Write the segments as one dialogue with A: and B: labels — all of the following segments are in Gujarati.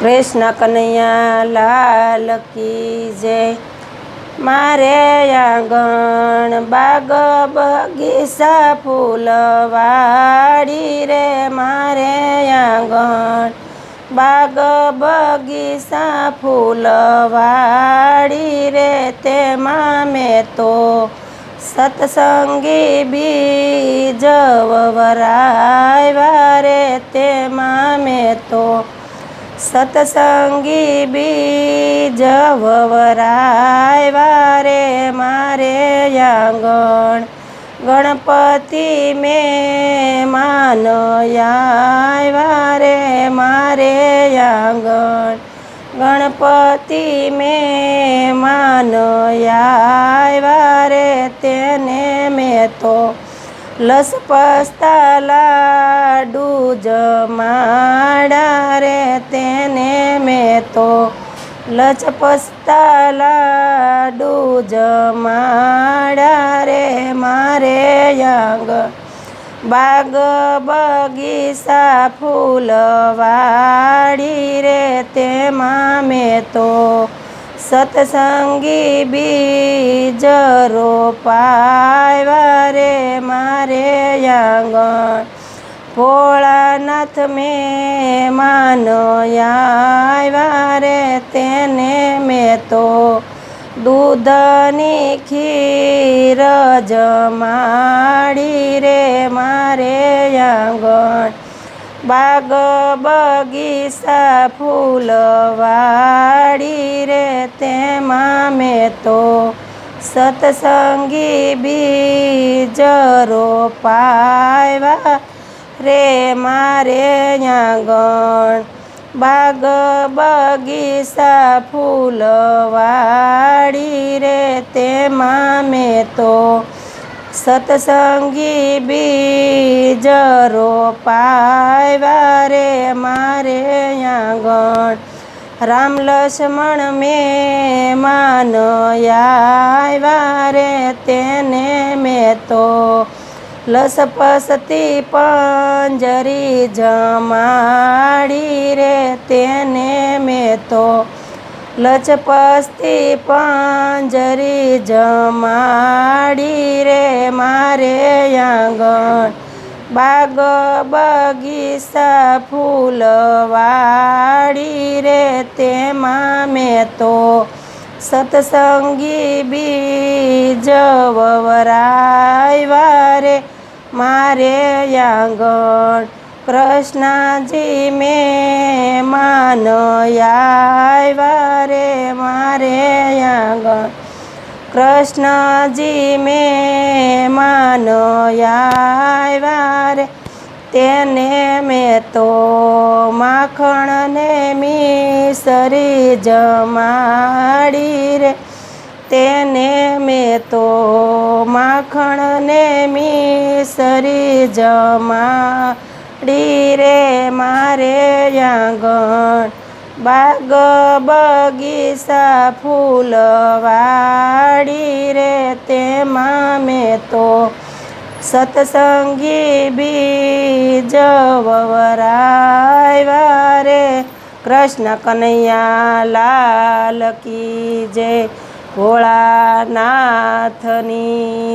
A: કૃષ્ણ કનૈયા લાલ કી જય. મારે આંગણ બાગ બગીચા ફૂલવાડી રે. મારે આંગણ બાગ બગીચા ફૂલવાડી રે. તેમાં મેં તો સત્સંગી બીજ વરાય રે. તેમાં મેં તો સત્સંગી બીજ વવરાય વારે મારે આંગણ ગણપતિ મે માનયા વારે મારે આંગણ ગણપતિ મે માનયા વારે તેને મેં તો લસપસતા લાડુ જમાડા તેને મેં તો લચપસ્તા લાડુ જમાડા રે મારે યંગ બાગ બગીચા ફૂલવાડી રે તેમાં મેં તો સત્સંગી બીજ રોપાવ્યા રે મારે આંગણ ભોળાનાથ મેં માનયા રે તેને મેં તો દૂધની ખીર જમાડી રે મારે આંગણ. બાગ બગીચા ફૂલવાડી રે તેમાં મેં તો સત્સંગી બીજ રોપાવ્યા રે મારે ગણ બાગ બગીચા ફૂલવાડી રે તેમાં મેં તો સત્સંગી બીજ રોપાવ્યા રે મારે ગણ રામ લક્ષ્મણ મેં માનયા રે તેને મેં તો લસપસતી પંજરી જમાડી રે તેને મેં તો. લચપસતી પંજરી જમાડી રે મારે આંગણ. બાગ બગીચા ફૂલવાડી રે તેમાં મેં તો. સત્સંગી બીજ વવરાવ્યા રે મારે આંગણ કૃષ્ણજી મેં માનયા રે મારે આંગણ કૃષ્ણજી મેં માનયા રે તેને મેં તો માખણને મિસરી જમાડી રે. તેને મેં તો માખણને મિસરી જમાડી રે મારે આંગણ, બાગ બગીચા ફૂલવાડી રે તેમાં મેં તો સત્સંગી બીજ વરાય રે, કૃષ્ણ કનૈયા લાલ કી જય. ભોળાનાથની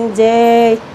A: જય.